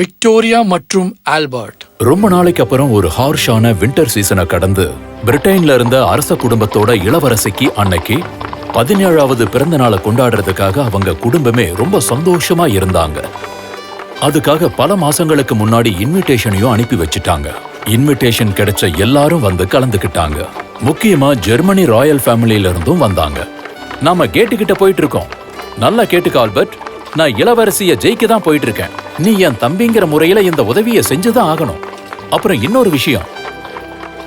Victoria மற்றும் Albert. ரொம்ப நாளைக்கு அப்புறம் ஒரு ஹார்ஷான வின்டர் சீசனை கடந்து பிரிட்டன்ல இருந்த அரச குடும்பத்தோட இளவரசிக்கு அன்னைக்கு பதினேழாவது பிறந்த நாளை கொண்டாடுறதுக்காக அவங்க குடும்பமே ரொம்ப சந்தோஷமா இருந்தாங்க. அதுக்காக பல மாசங்களுக்கு முன்னாடி இன்விடேஷனையும் அனுப்பி வச்சுட்டாங்க. இன்விடேஷன் கிடைச்ச எல்லாரும் வந்து கலந்துக்கிட்டாங்க. முக்கியமா ஜெர்மனி ராயல் ஃபேமிலியில இருந்தும் வந்தாங்க. நாம கேட்டுக்கிட்ட போயிட்டு இருக்கோம். நல்லா கேட்டுக்க ஆல்பர்ட். நான் இளவரசிய ஜெயிக்க தான் போயிட்டு இருக்கேன். நீ என் தம்பிங்கிற முறையில இந்த உதவியை செஞ்சுதான் ஆகணும். அப்புறம் இன்னொரு விஷயம்.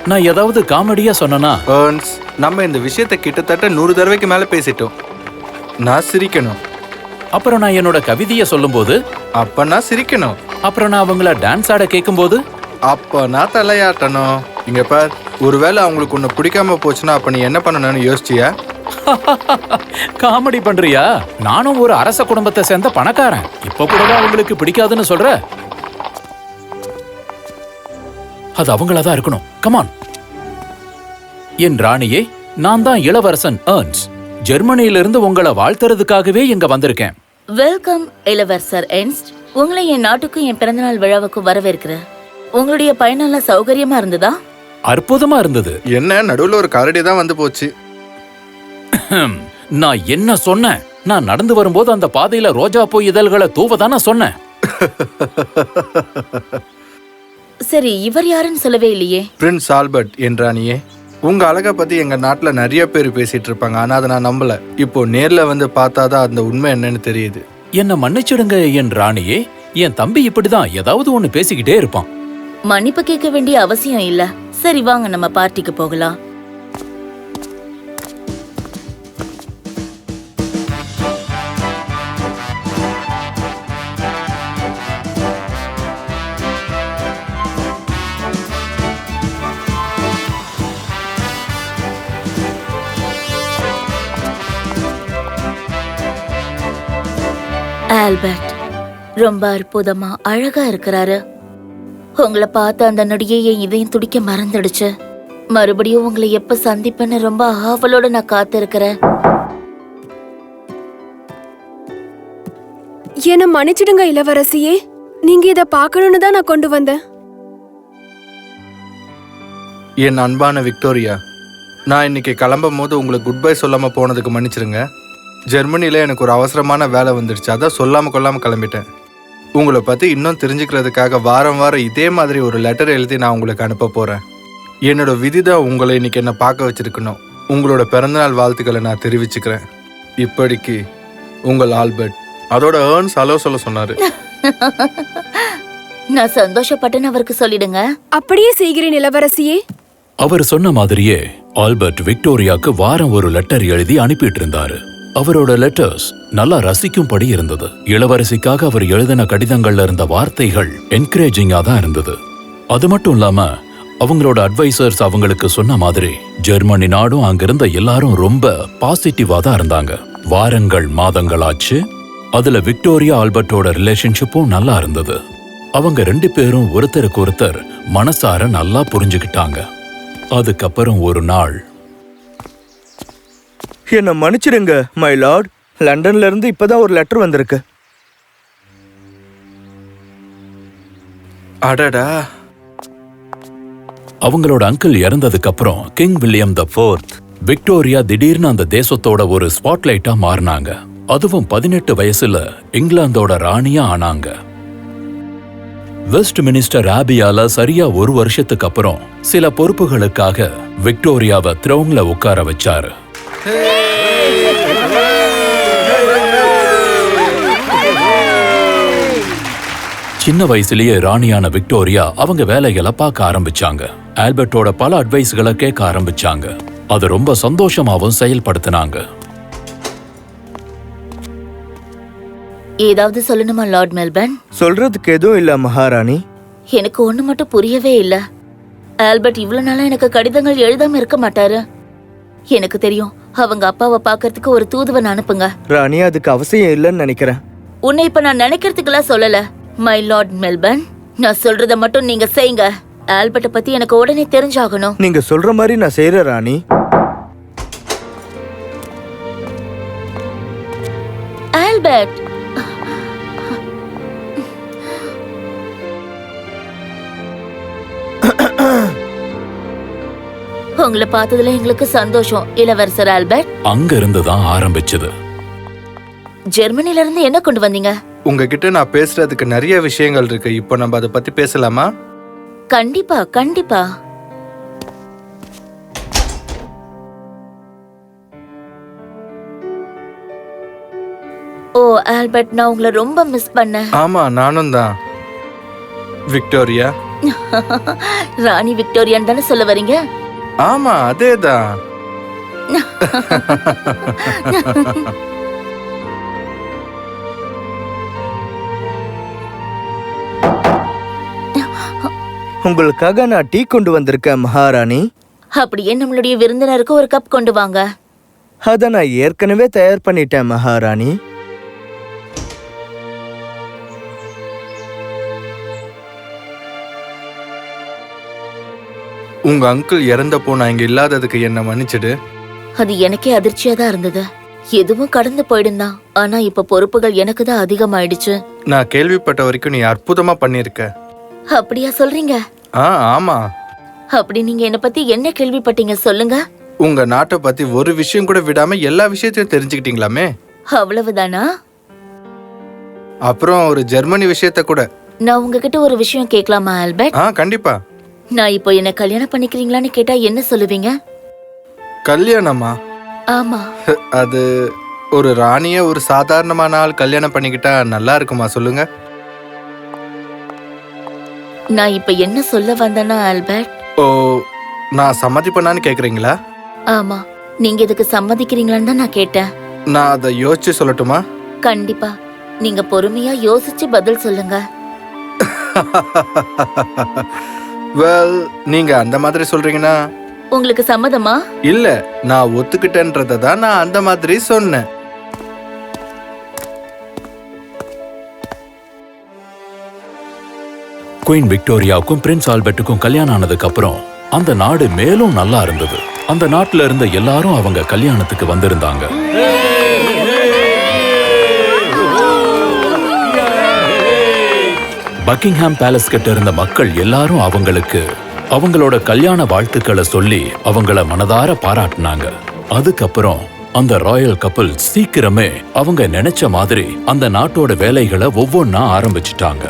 நான் ஏதாவது காமெடியா சொன்னனா? ஏர்ன்ஸ் நம்ம இந்த விஷயத்தை கிட்டத்தட்ட நூறு தடவைக்கு மேல பேசிட்டோம். நான் சிரிக்கணும். அப்புறம் நான் என்னோட கவிதையை சொல்லும்போது? அப்ப நான் சிரிக்கணும். அப்புறம் நான் அவங்கள டான்ஸ் ஆட கேட்கும்போது அப்ப நான் தலையாட்டணும். இங்க பார் ஒருவேளை அவங்களுக்கு ஒன்று பிடிக்காம போச்சுன்னா அப்ப நீ என்ன பண்ணணும்னு யோசிச்சியா? காமெடி பண்றியா? நானும் ஒரு அரச குடும்பத்தை சேர்ந்த பணக்காரன். இப்ப கூடவா அவங்களுக்கு பிடிக்காதுன்னு சொல்ற? அது அவங்களா தான் இருக்கணும் கமான் என் ராணியே நான் தான் இளவரசன் ஏர்ன்ஸ் ஜெர்மனியிலிருந்து உங்களை வாழ்த்துறதுக்காகவே இங்க வந்திருக்கேன். வெல்கம் இளவரசர் என்ஸ்ட் உங்களை என் நாட்டுக்கும் என் பிறந்தநாள் விழாவுக்கும் வரவேற்கிறேன் உங்களுடைய பயணம்லாம் சௌகரியமா இருந்ததா? அற்புதமா இருந்தது. என்ன நடுவில் ஒரு கரடி தான் வந்து போச்சு. நான் என்ன சொன்னேன்? நான் நடந்து வரும்போது அந்த பாதையில ரோஜா பூ இதழ்களை தூவதான சொன்னேன். சரி இவர் யாருன்னு சொல்லவே இல்லையே. பிரின்ஸ் ஆல்பர்ட் என்றானியே உங்க அழகை பத்தி எங்க நாட்டுல நிறைய பேர் பேசிட்டு இருப்பாங்க. ஆனா அதை நான் நம்பல. இப்போ நேர்ல வந்து பார்த்தாதான் அந்த உண்மை என்னன்னு தெரியுது. என்ன மன்னிச்சிடுங்க என் ராணியே. என் தம்பி இப்படிதான் ஏதாவது ஒண்ணு பேசிக்கிட்டே இருப்பான். மன்னிப்பு கேட்க வேண்டிய அவசியம் இல்ல. சரி வாங்க நம்ம பார்ட்டிக்கு போகலாம். ஆல்பர்ட். ரொம்ப அற்புதமா அழகா இருக்கிறாரு. உங்களை பார்த்த அந்த நொடியே என் இதயம் துடிக்க மறந்துடுச்சு. மறுபடியும் உங்களை எப்ப சந்திப்பேன்னு ரொம்ப ஆவலோட நான் காத்திருக்கிறேன். என்ன மன்னிச்சிடுங்க இளவரசியே. நீங்க இத பார்க்கணும்னு தான் நான் கொண்டு வந்தேன். என் அன்பான விக்டோரியா நான் இன்னைக்கு கிளம்பும் போது உங்களுக்கு குட் பை சொல்லாம போனதுக்கு மன்னிச்சிருங்க. ஜெர்மனியில் எனக்கு ஒரு அவசரமான வேலை வந்துடுச்சு. அதான் சொல்லாம கொள்ளாம கிளம்பிட்டேன். உங்களை பத்தி இன்னும் தெரிஞ்சுக்கிறதுக்காக வாரம் வாரம் இதே மாதிரி ஒரு லெட்டர் எழுதி நான் உங்களுக்கு அனுப்ப போறேன். என்னோட விதி தான் உங்களை இன்னைக்கு என்ன பார்க்க வச்சிருக்கணும். உங்களோட பிறந்தநாள் வாழ்த்துக்களை நான் தெரிவிச்சுக்கிறேன். இப்படிக்கு உங்கள் ஆல்பர்ட் அதோட ஏர்ன்ஸ் அலோ சொல்ல சொன்னாரு. நான் சந்தோஷப்பட்டேன்னு அவருக்கு சொல்லிடுங்க. அப்படியே செய்கிறேன் இளவரசியே. அவர் சொன்ன மாதிரியே ஆல்பர்ட் விக்டோரியாக்கு வாரம் ஒரு லெட்டர் எழுதி அனுப்பிட்டு இருந்தாரு. அவரோட லெட்டர்ஸ் நல்லா ரசிக்கும்படி இருந்தது. இளவரசிக்காக அவர் எழுதின கடிதங்கள்ல இருந்த வார்த்தைகள் என்கரேஜிங்கா தான் இருந்தது. அது மட்டும் இல்லாம அவங்களோட அட்வைசர்ஸ் அவங்களுக்கு சொன்ன மாதிரி ஜெர்மனி நாடும் அங்கிருந்த எல்லாரும் ரொம்ப பாசிட்டிவா தான் இருந்தாங்க. வாரங்கள் மாதங்கள் ஆச்சு. அதுல விக்டோரியா ஆல்பர்ட்டோட ரிலேஷன்ஷிப்பும் நல்லா இருந்தது. அவங்க ரெண்டு பேரும் ஒருத்தருக்கு ஒருத்தர் மனசார நல்லா புரிஞ்சுக்கிட்டாங்க. அதுக்கப்புறம் ஒரு நாள் என்னை மன்னிச்சிடுங்க மை லார்ட் லண்டன்ல இருந்து இப்பதான் ஒரு லெட்டர் வந்திருக்கு. அடடா. அவங்களோட அங்கிள் இறந்ததுக்கு அப்புறம் King William the fourth Victoria திடீர்னு அந்த தேசத்தோட ஒரு ஸ்பாட்லைட்டா மாறினாங்க. அதுவும் பதினெட்டு வயசுல இங்கிலாந்தோட ராணியா ஆனாங்க. வெஸ்ட் மினிஸ்டர் ஆபியால சரியா ஒரு வருஷத்துக்கு அப்புறம் சில பொறுப்புகளுக்காக விக்டோரியாவை த்ரோங்ல உட்கார வச்சாரு. சின்ன வயசுலயே ராணியான விக்டோரியா அவங்க வேலைகளை பார்க்க ஆரம்பிச்சாங்க. ஆல்பர்ட்டோட பல அட்வைஸ்களை கேட்க ஆரம்பிச்சாங்க. அது ரொம்ப சந்தோஷமாவும் செயல்படுத்தினாங்க. ஏதாவது சொல்லணுமா லார்ட் மெல்பர்ன்? சொல்றதுக்கு எதுவும் இல்ல மகாராணி. எனக்கு ஒண்ணு மட்டும் புரியவே இல்ல. ஆல்பர்ட் இவ்வளவு நாளா எனக்கு கடிதங்கள் எழுதாம இருக்க மாட்டாரு. எனக்கு தெரியும். அவங்க அப்பாவை பார்க்கறதுக்கு ஒரு தூதுவன் அனுப்புங்க. ராணி அதுக்கு அவசியம் இல்லைன்னு நினைக்கிறேன். உன்னை இப்ப நான் நினைக்கிறதுக்கெல்லாம் சொல்லல. மை லார்ட் மெல்பர்ன் நான் சொல்றத மட்டும் நீங்க செய்யுங்க. ஆல்பர்ட்ட பத்தி எனக்கு உடனே தெரிஞ்சாகணும். நீங்க சொல்ற மாதிரி நான் செய்யறேன் ராணி. ஆல்பர்ட் உங்களை பார்த்ததுல எங்களுக்கு சந்தோஷம் இளவரசர் ஆல்பர்ட். அங்க இருந்து தான் ஆரம்பிச்சது. ஜெர்மனில இருந்து என்ன கொண்டு வந்தீங்க? உங்ககிட்ட நான் பேசுறதுக்கு நிறைய விஷயங்கள் இருக்கு. இப்போ நம்ம அதை பத்தி பேசலாமா? கண்டிப்பா கண்டிப்பா. ஓ ஆல்பர்ட் நான் உங்களை ரொம்ப மிஸ் பண்ணேன். ஆமா நானும் தான். விக்டோரியா? ராணி விக்டோரியான்னு தானே சொல்ல வரீங்க? ஆமா அதேதான் உங்களுக்காக நான் டீ கொண்டு வந்திருக்கேன் மகாராணி. அப்படியே நம்மளுடைய விருந்தினருக்கு ஒரு கப் கொண்டு வாங்க. அதை நான் ஏற்கனவே தயார் பண்ணிட்டேன் மகாராணி. உங்க அங்கிள் இறந்தப்போ நான் இங்க இல்லாததுக்கு என்ன மன்னிச்சிடு. அது எனக்கே அதிர்ச்சியா தான் இருந்தது. எதுவும் கடந்து போயிடுந்தான் ஆனா இப்ப பொறுப்புகள் எனக்கு தான் அதிகமாயிடுச்சு. நான் கேள்விப்பட்ட வரைக்கும் நீ அற்புதமா பண்ணிருக்க அப்படியா சொல்றீங்க? ஆ ஆமா. அப்படி நீங்க என்ன பத்தி என்ன கேள்விப்பட்டீங்க சொல்லுங்க. உங்க நாட்டை பத்தி ஒரு விஷயம் கூட விடாம எல்லா விஷயத்தையும் தெரிஞ்சுக்கிட்டீங்களாமே? அவ்வளவுதானா? அப்புறம் ஒரு ஜெர்மனி விஷயத்த கூட. நான் உங்ககிட்ட ஒரு விஷயம் கேட்கலாமா ஆல்பர்ட்? ஆ கண்டிப்பா. நான் இப்போ என்ன கல்யாணம் பண்ணிக்கிறீங்களான்னு கேட்டா என்ன சொல்லுவீங்க? கல்யாணமா? ஆமா. அது ஒரு ராணிய ஒரு சாதாரணமான ஆள் கல்யாணம் பண்ணிக்கிட்டா நல்லா இருக்குமா சொல்லுங்க? நான் இப்ப என்ன சொல்ல வந்தேன்னா ஆல்பர்ட்? ஓ நான் சம்மதிப்பேனான்னு கேக்குறீங்களா? ஆமா. நீங்க இதுக்கு சம்மதிக்கிறீங்களான்னு தான் நான் கேட்டேன். நான் அதை யோசிச்சு சொல்லட்டுமா? கண்டிப்பா. நீங்க பொறுமையா யோசிச்சு பதில் சொல்லுங்க. வெல் நீங்க அந்த மாதிரி சொல்றீங்கன்னா? உங்களுக்கு சம்மதமா? இல்ல நான் ஒத்துக்கிட்டேன்றதை தான் நான் அந்த மாதிரி சொன்னேன். குயின் விக்டோரியாவுக்கும் பிரின்ஸ் ஆல்பர்ட்டுக்கும் கல்யாணம் ஆனதுக்கு அப்புறம் அந்த நாடு மேலும் நல்லா இருந்தது. அந்த நாட்டுல இருந்த எல்லாரும் அவங்க கல்யாணத்துக்கு வந்திருந்தாங்க. பக்கிங்ஹாம் பேலஸ் கிட்ட இருந்த மக்கள் எல்லாரும் அவங்களுக்கு அவங்களோட கல்யாண வாழ்த்துக்களை சொல்லி அவங்கள மனதார பாராட்டினாங்க. அதுக்கப்புறம் அந்த ராயல் கப்பல் சீக்கிரமே அவங்க நினைச்ச மாதிரி அந்த நாட்டோட வேலைகளை ஒவ்வொன்னா ஆரம்பிச்சிட்டாங்க.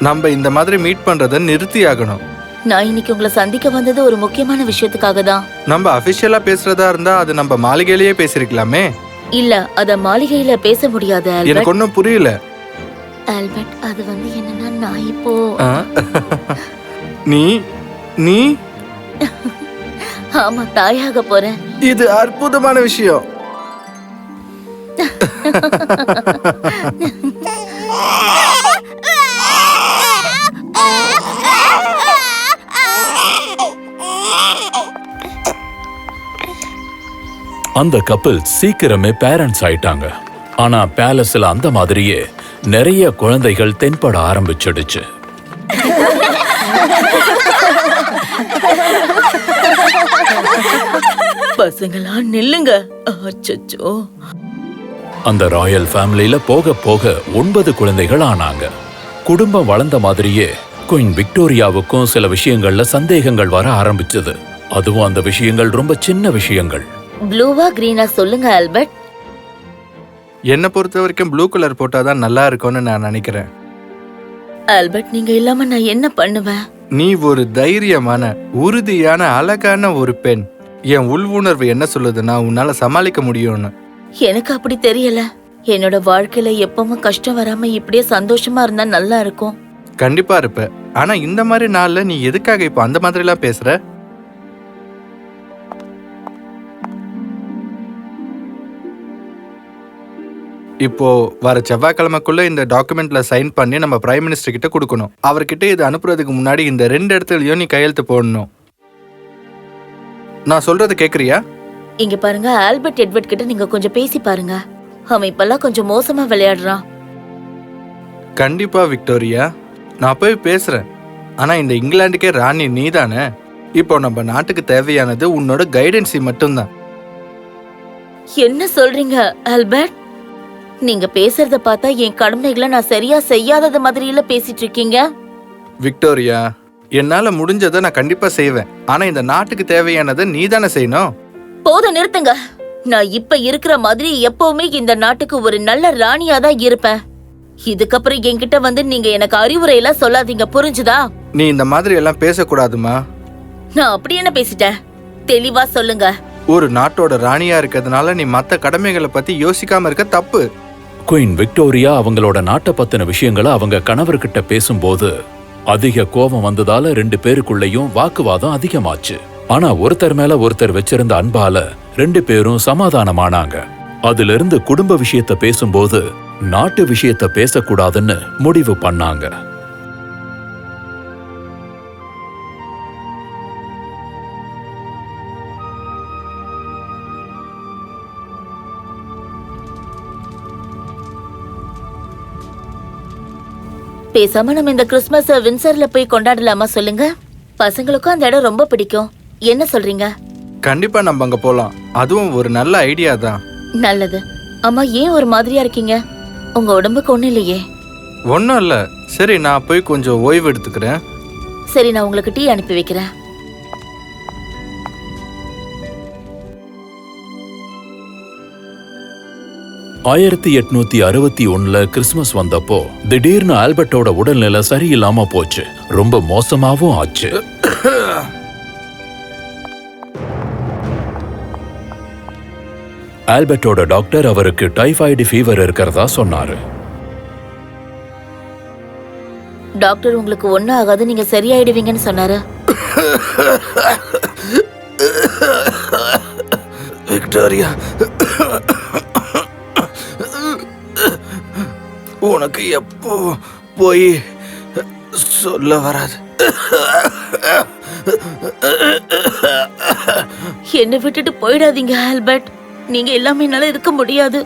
நம்ம இந்த மாதிரி மீட் பண்றதை நிறுத்தி ஆகணும் நான் இன்னைக்கு உங்களை சந்திக்க வந்தது ஒரு முக்கியமான விஷயத்துக்காக தான் நம்ம அபிஷியலா பேசுறதா இருந்தா அது நம்ம மாளிகையிலேயே பேசிருக்கலாமே. இல்ல அத மாளிகையில பேச முடியாது எனக்கு ஒன்றும் புரியல. ஆல்பர்ட் அது வந்து என்னன்னா நான் இப்போ? நீ? நீ? ஆமா தாயாக போறேன். இது அற்புதமான விஷயம். அந்த கப்பல் சீக்கிரமே பேரண்ட்ஸ் ஆயிட்டாங்க. ஆனா பேலஸ்ல அந்த மாதிரியே நிறைய குழந்தைகள் தென்பட ஆரம்பிச்சிடுச்சு. பசங்களா நில்லுங்க. அச்சச்சோ. அந்த ராயல் ஃபேமிலியில போக போக ஒன்பது குழந்தைகள் ஆனாங்க. குடும்பம் வளர்ந்த மாதிரியே குயின் விக்டோரியாவுக்கும் சில விஷயங்கள்ல சந்தேகங்கள் வர ஆரம்பிச்சது. அதுவும் அந்த விஷயங்கள் ரொம்ப சின்ன விஷயங்கள். ப்ளூவா கிரீனா சொல்லுங்க ஆல்பர்ட். என்னை பொறுத்த வரைக்கும் ப்ளூ கலர் போட்டாதான் நல்லா இருக்கும்னு நான் நினைக்கிறேன். ஆல்பர்ட் நீங்க இல்லாம நான் என்ன பண்ணுவேன்? நீ ஒரு தைரியமான உறுதியான அழகான ஒரு பெண். என் உள் உணர்வு என்ன சொல்லுதுன்னா உன்னால சமாளிக்க முடியும்னு. எனக்கு அப்படி தெரியல. என்னோட வாழ்க்கையில எப்பவும் கஷ்டம் வராம இப்படியே சந்தோஷமா இருந்தா நல்லா இருக்கும். கண்டிப்பா இருப்ப. ஆனா இந்த மாதிரி நாள்ல நீ எதுக்காக இப்போ அந்த மாதிரி எல்லாம் பேசுற? இப்போ வர செவ்வாய்க்கிழமைக்குள்ள இந்த டாக்குமெண்ட்ல சைன் பண்ணி நம்ம பிரைம் மினிஸ்டர் கிட்ட கொடுக்கணும். அவர்கிட்ட இது அனுப்புறதுக்கு முன்னாடி இந்த ரெண்டு இடத்துலயும் நீ கையெழுத்து போடணும். நான் சொல்றது கேக்குறியா? இங்க பாருங்க ஆல்பர்ட் எட்வர்ட் கிட்ட நீங்க கொஞ்சம் பேசி பாருங்க. அவன் இப்பெல்லாம் கொஞ்சம் மோசமா விளையாடுறான். கண்டிப்பா விக்டோரியா. நான் போய் பேசுறேன். ஆனா இந்த இங்கிலாந்துக்கே ராணி நீதானே? இப்போ நம்ம நாட்டுக்கு தேவையானது உன்னோட கைடன்சி மட்டும்தான். என்ன சொல்றீங்க ஆல்பர்ட்? நீங்க பேசுறத பார்த்தா என் கடமைகளை நான் சரியா செய்யாதது மாதிரி இல்ல பேசிட்டு இருக்கீங்க? விக்டோரியா என்னால முடிஞ்சதை நான் கண்டிப்பா செய்வேன். ஆனா இந்த நாட்டுக்கு தேவையானதை நீ தானே செய்யணும்? போதும் நிறுத்துங்க. நான் இப்ப இருக்கிற மாதிரி எப்பவுமே இந்த நாட்டுக்கு ஒரு நல்ல ராணியா தான் இருப்பேன். இதுக்கப்புறம் என்கிட்ட வந்து நீங்க எனக்கு அறிவுரை எல்லாம் சொல்லாதீங்க புரிஞ்சுதா? நீ இந்த மாதிரி எல்லாம் பேசக்கூடாதுமா? நான் அப்படி என்ன பேசிட்டேன்? தெளிவா சொல்லுங்க. ஒரு நாட்டோட ராணியா இருக்கிறதுனால நீ மத்த கடமைகளை பத்தி யோசிக்காம இருக்க தப்பு. குயின் விக்டோரியா அவங்களோட நாட்டை பத்தின விஷயங்களை அவங்க கணவர்கிட்ட பேசும்போது அதிக கோபம் வந்ததால ரெண்டு பேருக்குள்ளேயும் வாக்குவாதம் அதிகமாச்சு. ஆனா ஒருத்தர் மேல ஒருத்தர் வச்சிருந்த அன்பால ரெண்டு பேரும் சமாதானமானாங்க. அதிலிருந்து குடும்ப விஷயத்த பேசும்போது நாட்டு விஷயத்த பேசக்கூடாதுன்னு முடிவு பண்ணாங்க. பேசாம நம்ம இந்த கிறிஸ்மஸ் வின்சர்ல போய் கொண்டாடலாமா சொல்லுங்க? பசங்களுக்கும் அந்த இடம் ரொம்ப பிடிக்கும். என்ன சொல்றீங்க? கண்டிப்பா நம்ம அங்க போலாம். அதுவும் ஒரு நல்ல ஐடியா தான். நல்லது. அம்மா ஏன் ஒரு மாதிரியா இருக்கீங்க? உங்க உடம்புக்கு ஒண்ணு இல்லையே. ஒன்றும் இல்லை. சரி நான் போய் கொஞ்சம் ஓய்வு எடுத்துக்கிறேன். சரி நான் உங்களுக்கு டீ அனுப்பி வைக்கிறேன். ஆயிரத்தி எட்நூத்தி அறுபத்தி ஒண்ணுல கிறிஸ்மஸ் வந்தப்போ திடீர்னு ஆல்பர்ட்டோட உடல்நிலை சரியில்லாம போச்சு. ரொம்ப மோசமாவும் ஆச்சு. ஆல்பர்ட்டோட டாக்டர் அவருக்கு டைபாய்டு ஃபீவர் இருக்கிறதா சொன்னாரு. டாக்டர் உங்களுக்கு ஒண்ணும் ஆகாது நீங்க சரியாயிடுவீங்கன்னு சொன்னாரு. விக்டோரியா. உனக்கு எப்போ போய் சொல்ல வராது. என்னை விட்டுட்டு போயிடாதீங்க ஆல்பர்ட். நீங்க எல்லாமே என்னால இருக்க முடியாது.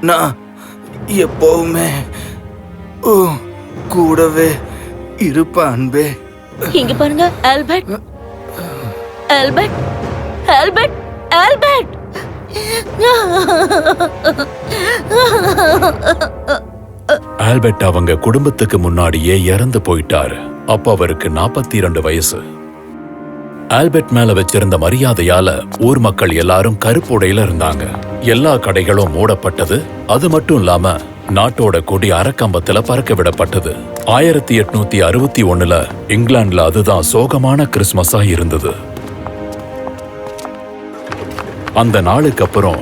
நான் எப்பவுமே கூடவே இருப்பேன் அன்பே. இங்க பாருங்க Albert. Albert. Albert. Albert. Albert அவங்க குடும்பத்துக்கு முன்னாடியே இறந்து போயிட்டாரு. அப்ப அவருக்கு நாற்பத்தி இரண்டு வயசு. ஆல்பர்ட் மேல வச்சிருந்த மரியாதையால ஊர் மக்கள் எல்லாரும் கருப்புடையில இருந்தாங்க. எல்லா கடைகளும் மூடப்பட்டது. அது மட்டும் இல்லாம நாட்டோட கொடி அறக்கம்பத்துல பறக்க விடப்பட்டது. ஆயிரத்தி எட்நூத்தி அறுபத்தி ஒண்ணுல இங்கிலாந்துல அதுதான் சோகமான கிறிஸ்மஸா இருந்தது. அந்த நாளுக்கு அப்புறம்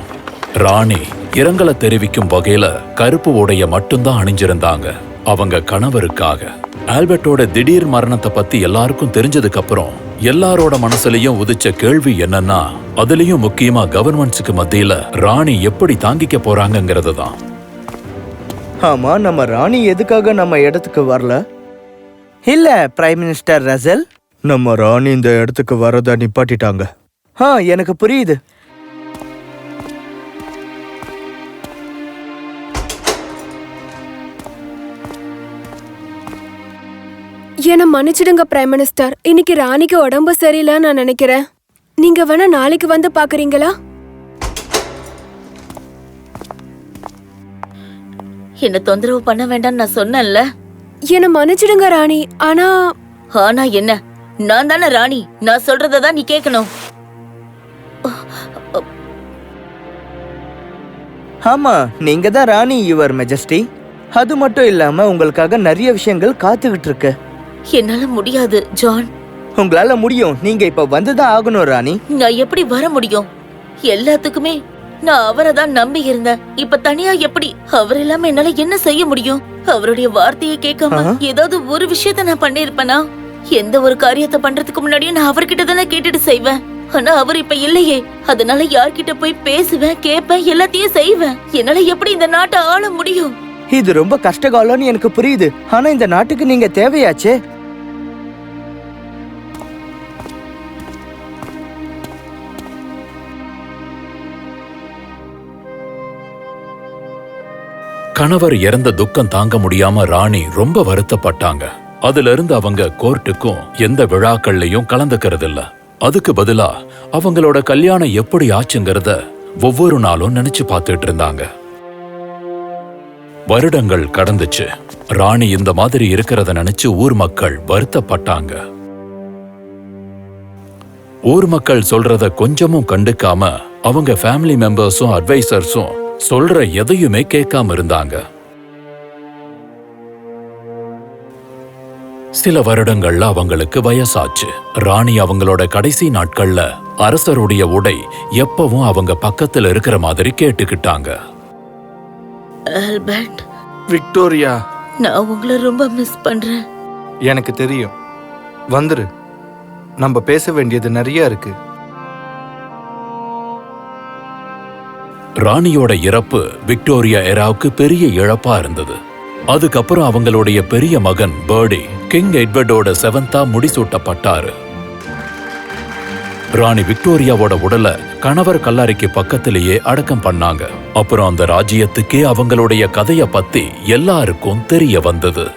ராணி இரங்கலை தெரிவிக்கும் வகையில கருப்பு உடைய மட்டும்தான் அணிஞ்சிருந்தாங்க. அவங்க கணவருக்காக. ஆல்பர்ட்டோட திடீர் மரணத்தை பத்தி எல்லாருக்கும் தெரிஞ்சதுக்கு அப்புறம் எல்லாரோட மனசுலயும் உதிச்ச கேள்வி என்னன்னா அதுலயும் முக்கியமா கவர்மெண்ட்ஸுக்கு மத்தியில ராணி எப்படி தாங்கிக்க போறாங்கங்கிறது தான். ஆமா நம்ம ராணி எதுக்காக நம்ம இடத்துக்கு வரல? இல்ல பிரைம் மினிஸ்டர் ரசல் நம்ம ராணி இந்த இடத்துக்கு வரத நிப்பாட்டிட்டாங்க. ஆ எனக்கு புரியுது. என்ன மன்னிச்சிடுங்க பிரைம் மினிஸ்டர் இன்னைக்கு ராணிக்கு உடம்பு சரியில்லை நான் நினைக்கிறேன். நீங்க வேணா நாளைக்கு வந்து பாக்குறீங்களா? என்ன தொந்தரவு பண்ண வேண்டாம்னு நான் சொன்னேன்ல. என்ன மன்னிச்சிடுங்க ராணி. ஆனா ஆனா என்ன? நான் தானே ராணி. நான் சொல்றதை தான் நீ கேட்கணும். ஆமா நீங்க தான் ராணி யுவர் மெஜஸ்டி அது மட்டும் இல்லாம உங்களுக்காக நிறைய விஷயங்கள் காத்துக்கிட்டு இருக்கு. என்னால முடியாது ஜான். உங்களால முடியும். நீங்க இப்ப வந்துதான் ஆகணும் ராணி. நான் எப்படி வர முடியும்? எல்லாத்துக்குமே நான் அவரை தான் நம்பி இருந்தேன். இப்ப தனியா எப்படி அவர் இல்லாம என்னால என்ன செய்ய முடியும்? அவருடைய வார்த்தையை கேட்காம. ஏதாவது ஒரு விஷயத்த நான் பண்ணிருப்பேனா எந்த ஒரு காரியத்தை பண்றதுக்கு முன்னாடியே நான் அவர்கிட்ட தானே கேட்டுட்டு செய்வேன். ஆனா அவர் இப்ப இல்லையே. அதனால யார்கிட்ட போய் பேசுவேன் கேட்பேன் எல்லாத்தையும் செய்வேன். என்னால எப்படி இந்த நாட்டை ஆள முடியும்? இது ரொம்ப கஷ்டகாலம்னு எனக்கு புரியுது. ஆனா இந்த நாட்டுக்கு நீங்க தேவையாச்சே? கணவர் இறந்த துக்கம் தாங்க முடியாம ராணி ரொம்ப வருத்தப்பட்டாங்க. அதுல இருந்து அவங்க கோர்ட்டுக்கும் எந்த விழாக்கள்லயும் கலந்துக்கிறது இல்ல அதுக்கு பதிலா அவங்களோட கல்யாணம் எப்படி ஆச்சுங்கிறத ஒவ்வொரு நாளும் நினைச்சு பார்த்துட்டு இருந்தாங்க. வருடங்கள் கடந்துச்சு. ராணி இந்த மாதிரி இருக்கிறத நினைச்சு ஊர் மக்கள் வருத்தப்பட்டாங்க. ஊர் மக்கள் சொல்றத கொஞ்சமும் கண்டுக்காம அவங்க ஃபேமிலி மெம்பர்ஸும் அட்வைசர்ஸும் சொல்ற எதையுமே கேட்காம இருந்தாங்க. சில வருடங்கள்ல அவங்களுக்கு வயசாச்சு. ராணி அவங்களோட கடைசி நாட்கள்ல அரசருடைய உடை எப்பவும் அவங்க பக்கத்துல இருக்கிற மாதிரி கேட்டுக்கிட்டாங்க. ஆல்பர்ட். விக்டோரியா. நான் உங்களை ரொம்ப மிஸ் பண்றேன். எனக்கு தெரியும். வந்துரு. நம்ம பேச வேண்டியது நிறைய இருக்கு. ராணியோட இறப்பு விக்டோரியா எராவுக்கு பெரிய இழப்பா இருந்தது. அதுக்கப்புறம் அவங்களுடைய பெரிய மகன் பேர்டி கிங் எட்வர்டோட செவன்தா முடிசூட்டப்பட்டாரு. ராணி விக்டோரியாவோட உடலை கணவர் கல்லறைக்கு பக்கத்திலேயே அடக்கம் பண்ணாங்க. அப்புறம் அந்த ராஜ்யத்துக்கே அவங்களுடைய கதைய பத்தி எல்லாருக்கும் தெரிய வந்தது.